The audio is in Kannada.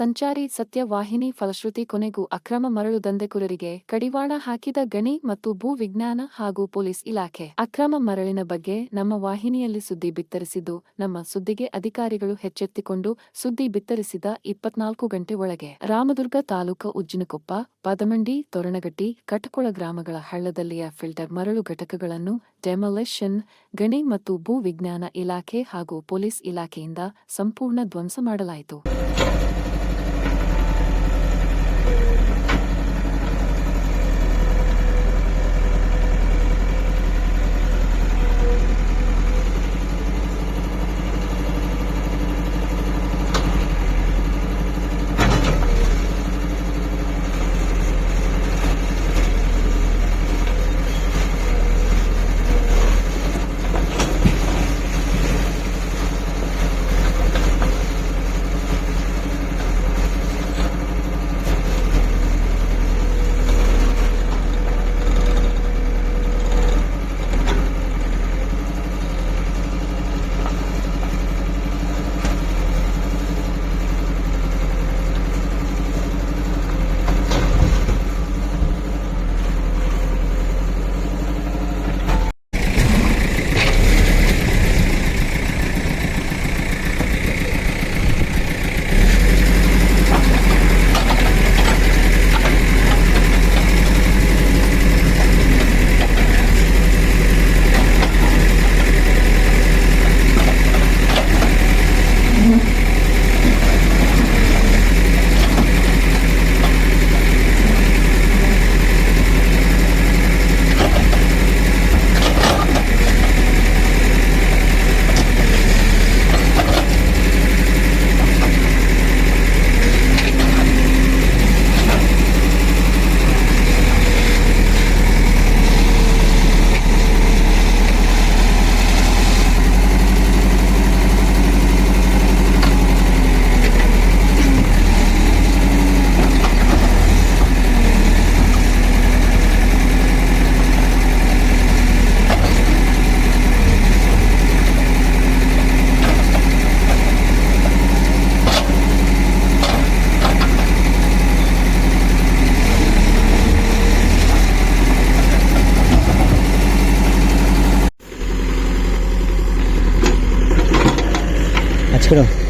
ಸಂಚಾರಿ ಸತ್ಯವಾಹಿನಿ ಫಲಶ್ರುತಿ ಕೊನೆಗೂ ಅಕ್ರಮ ಮರಳು ದಂಧೆಕೋರರಿಗೆ ಕಡಿವಾಣ ಹಾಕಿದ ಗಣಿ ಮತ್ತು ಭೂ ವಿಜ್ಞಾನ ಹಾಗೂ ಪೊಲೀಸ್ ಇಲಾಖೆ. ಅಕ್ರಮ ಮರಳಿನ ಬಗ್ಗೆ ನಮ್ಮ ವಾಹಿನಿಯಲ್ಲಿ ಸುದ್ದಿ ಬಿತ್ತರಿಸಿದ್ದು, ನಮ್ಮ ಸುದ್ದಿಗೆ ಅಧಿಕಾರಿಗಳು ಎಚ್ಚೆತ್ತಿಕೊಂಡು ಸುದ್ದಿ ಬಿತ್ತರಿಸಿದ ಇಪ್ಪತ್ನಾಲ್ಕು ಗಂಟೆ ಒಳಗೆ. ರಾಮದುರ್ಗ ತಾಲೂಕು ಉಜ್ಜಿನಕೊಪ್ಪ, ಪದಮಂಡಿ, ತೋರಣಗಟ್ಟಿ, ಕಟಕೊಳ ಗ್ರಾಮಗಳ ಹಳ್ಳದಲ್ಲಿಯ ಫಿಲ್ಟರ್ ಮರಳು ಘಟಕಗಳನ್ನು ಡೆಮೊಲಿಷನ್, ಗಣಿ ಮತ್ತು ಭೂ ವಿಜ್ಞಾನ ಇಲಾಖೆ ಹಾಗೂ ಪೊಲೀಸ್ ಇಲಾಖೆಯಿಂದ ಸಂಪೂರ್ಣ ಧ್ವಂಸ ಮಾಡಲಾಯಿತು. কাজ করো